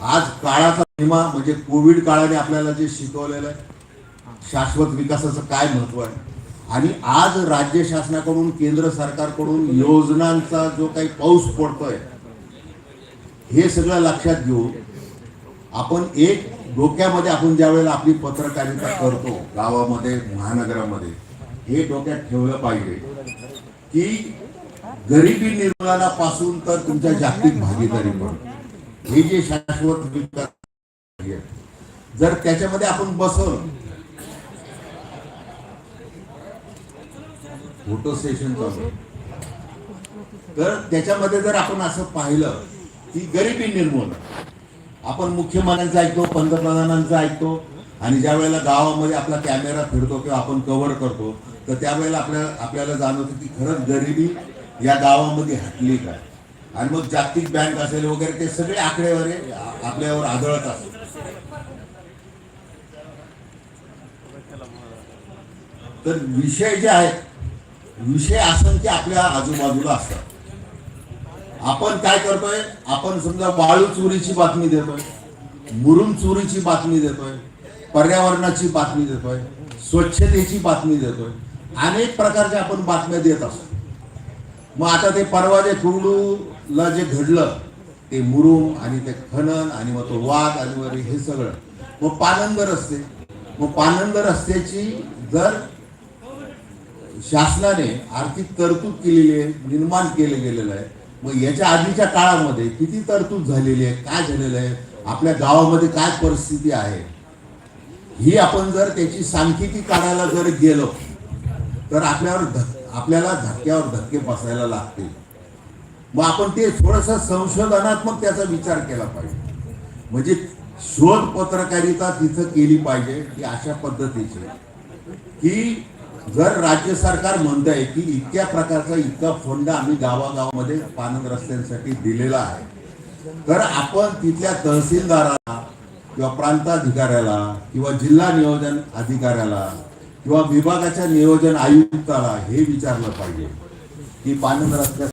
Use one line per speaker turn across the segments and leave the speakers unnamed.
आज काळाचा विमा म्हणजे कोविड काळाने आपल्याला जे शिकवलेलं आहे शाश्वत विकासाचं काय महत्त्व आहे? आणि आज राज्य शासनाकडून केंद्र सरकारकडून योजनांचा जो काही पाऊस पडतोय हे सगळं लक्षात घेऊन आपण एक डोक्यामध्ये आपण ज्या वेळेला आपली पत्रकारिता करतो गावामध्ये महानगरामध्ये हे डोक्यात ठेवलं पाहिजे की गरिबी निर्मूलनापासून तर तुमच्या जागतिक भागीदारी पण हे जे शाश्वत विकास जर त्याच्यामध्ये आपण बसवलं फोटो सेशन चालू तर त्याच्यामध्ये जर आपण असं पाहिलं की गरिबी निर्मूलन आपण मुख्यमंत्र्यांचं ऐकतो पंतप्रधानांचं ऐकतो आणि ज्या वेळेला गावामध्ये आपला कॅमेरा फिरतो किंवा आपण कव्हर करतो तर त्यावेळेला आपल्या आपल्याला जाणवतं की खरंच गरिबी या गावामध्ये हटली काय आणि मग जागतिक बँक असेल वगैरे ते सगळे आकडेवारी आपल्यावर आदळत असेल. तर विषय जे आहेत विषय असंख्य आपल्या आजूबाजूला असतात. आपण काय करतोय? आपण समजा वाळू चोरीची बातमी देतोय मुरुम चोरीची बातमी देतोय पर्यावरणाची बातमी देतोय स्वच्छतेची बातमी देतोय अनेक प्रकारच्या आपण बातम्या देत असतो. मग आता ते परवा जे कुरडूला जे घडलं ते मुरुम आणि ते खनन आणि मग तो वाघ आणि वगैरे हे सगळं. मग पानंद रस्ते. मग पानंद रस्त्याची जर शासनाने आर्थिक तरतूद केलेली आहे निर्माण केलं गेलेलं आहे मग याच्या आधीच्या काळामध्ये किती तरतूद झालेली आहे काय झालेलं आहे आपल्या गावामध्ये काय परिस्थिती आहे ही आपण जर त्याची सांख्यिकी काढायला जर गेलो तर आपल्यावर धक्का आपल्याला धक्क्यावर धक्के बसायला लागतील. मग आपण ते थोडंसं संशोधनात्मक त्याचा विचार केला पाहिजे. म्हणजे शोध पत्रकारिता तिथं केली पाहिजे की अशा पद्धतीची. की जर राज्य सरकार म्हणत आहे की इतक्या प्रकारचा इतका फंड आम्ही गावागावामध्ये पानंद रस्त्यांसाठी दिलेला आहे तर आपण तिथल्या तहसीलदाराला किंवा प्रांताधिकाऱ्याला किंवा जिल्हा नियोजन अधिकाऱ्याला किंवा विभागाच्या नियोजन आयुक्ताला हे विचारलं पाहिजे की पानंद रस्त्या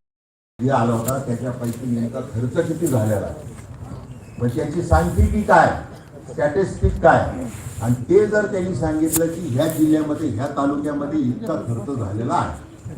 जे आला होता त्याच्यापैकी नेमका खर्च किती झालेला? आहे मग त्याची सांख्यिकी काय? स्टॅटिस्टिक काय? आणि ते जर त्यांनी सांगितलं की ह्या जिल्ह्यामध्ये ह्या तालुक्यामध्ये इतका खर्च झालेला आहे